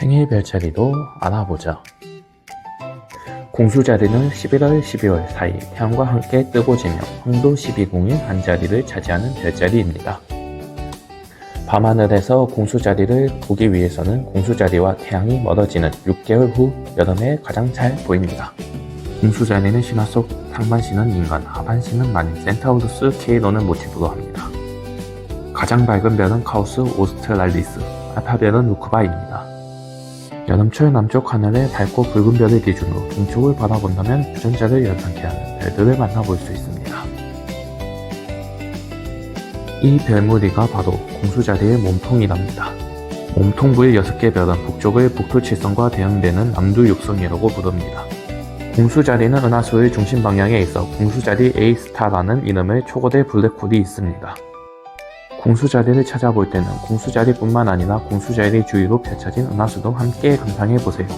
생일 별자리도 알아보자. 공수자리는 11월, 12월 사이 태양과 함께 뜨고 지며 황도 12궁인 한 자리를 차지하는 별자리입니다. 밤하늘에서 공수자리를 보기 위해서는 공수자리와 태양이 멀어지는 6개월 후 여름에 가장 잘 보입니다. 공수자리는 신화 속 상반신은 인간, 하반신은 만인 센타우루스 케이로는 모티브로 합니다. 가장 밝은 별은 카우스 오스트랄리스, 알파별은 루크바입니다. 여름철 남쪽 하늘에 밝고 붉은 별을 기준으로 동쪽을 바라본다면 유전자를 연상케 하는 별들을 만나볼 수 있습니다. 이 별무리가 바로 공수자리의 몸통이랍니다. 몸통 부의 6개 별은 북쪽의 북토칠성과 대응되는 남두육성이라고 부릅니다. 공수자리는 은하수의 중심 방향에 있어 공수자리 A스타라는 이름의 초거대 블랙홀이 있습니다. 공수자리를 찾아볼 때는 공수자리뿐만 아니라 공수자리 주위로 펼쳐진 은하수도 함께 감상해 보세요.